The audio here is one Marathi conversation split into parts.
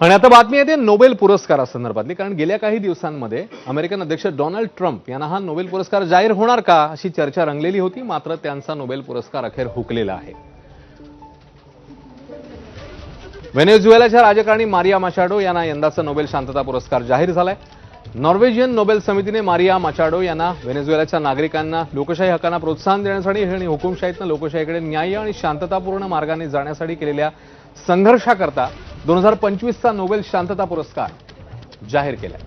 आणि आता बातमी येते नोबेल पुरस्कारासंदर्भातली कारण गेल्या काही दिवसांमध्ये अमेरिकन अध्यक्ष डोनाल्ड ट्रम्प यांना हा नोबेल पुरस्कार जाहीर होणार का अशी चर्चा रंगलेली होती मात्र त्यांचा नोबेल पुरस्कार अखेर हुकलेला आहे. व्हेनेझुएलाच्या राजकारणी मारिया माचाडो यांना यंदाचा नोबेल शांतता पुरस्कार जाहीर झालाय. नॉर्वेजियन नोबेल समितीने मारिया माचाडो यांना व्हेनेझुएलाच्या नागरिकांना लोकशाही हक्कांना प्रोत्साहन देण्यासाठी आणि हुकुमशाहीतनं लोकशाहीकडे न्याय्य आणि शांततापूर्ण मार्गाने जाण्यासाठी केलेल्या संघर्षाकरता दोन हजार पंचवीसचा नोबेल शांतता पुरस्कार जाहीर केलाय.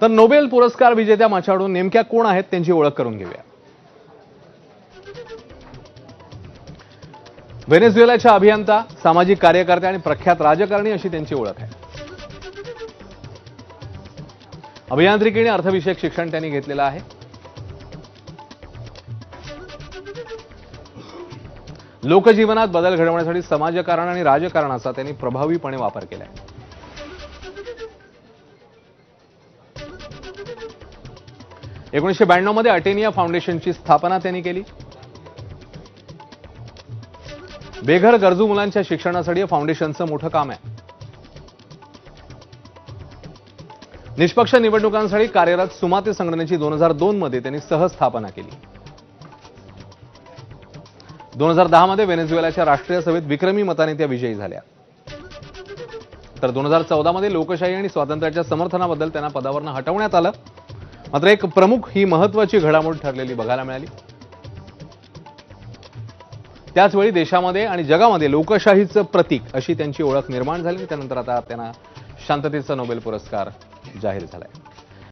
तर नोबेल पुरस्कार विजेत्या माझ्याकडून नेमक्या कोण आहेत त्यांची ओळख करून घेऊया. व्हेनेझुएलाच्या अभियंता सामाजिक कार्यकर्ते आणि प्रख्यात राजकारणी अशी त्यांची ओळख आहे. अभियांत्रिकी आणि अर्थविषयक शिक्षण त्यांनी घेतलेलं आहे. लोकजीवनात बदल घडवण्यासाठी समाजकारण आणि राजकारणाचा त्यांनी प्रभावीपणे वापर केलाय. एकोणीसशे ब्याण्णवमध्ये अटेनिया फाउंडेशनची स्थापना त्यांनी केली. बेघर गरजू मुलांच्या शिक्षणासाठी फाउंडेशनचं मोठं काम आहे. निष्पक्ष निवडणुकांसाठी कार्यरत सुमाते संघटनेची दोन हजार दोन मध्ये त्यांनी सहस्थापना केली. दोन हजार दहा मध्ये व्हेनेझुएलाच्या राष्ट्रीय सभेत विक्रमी मताने त्या विजयी झाल्या. तर दोन हजार चौदा मध्ये लोकशाही आणि स्वातंत्र्याच्या समर्थनाबद्दल त्यांना पदावरनं हटवण्यात आलं. मात्र एक प्रमुख ही महत्वाची घडामोड ठरलेली बघायला मिळाली. त्याचवेळी देशामध्ये आणि जगामध्ये लोकशाहीचं प्रतीक अशी त्यांची ओळख निर्माण झाली. त्यानंतर आता त्यांना शांततेचा नोबेल पुरस्कार जाहीर झालाय.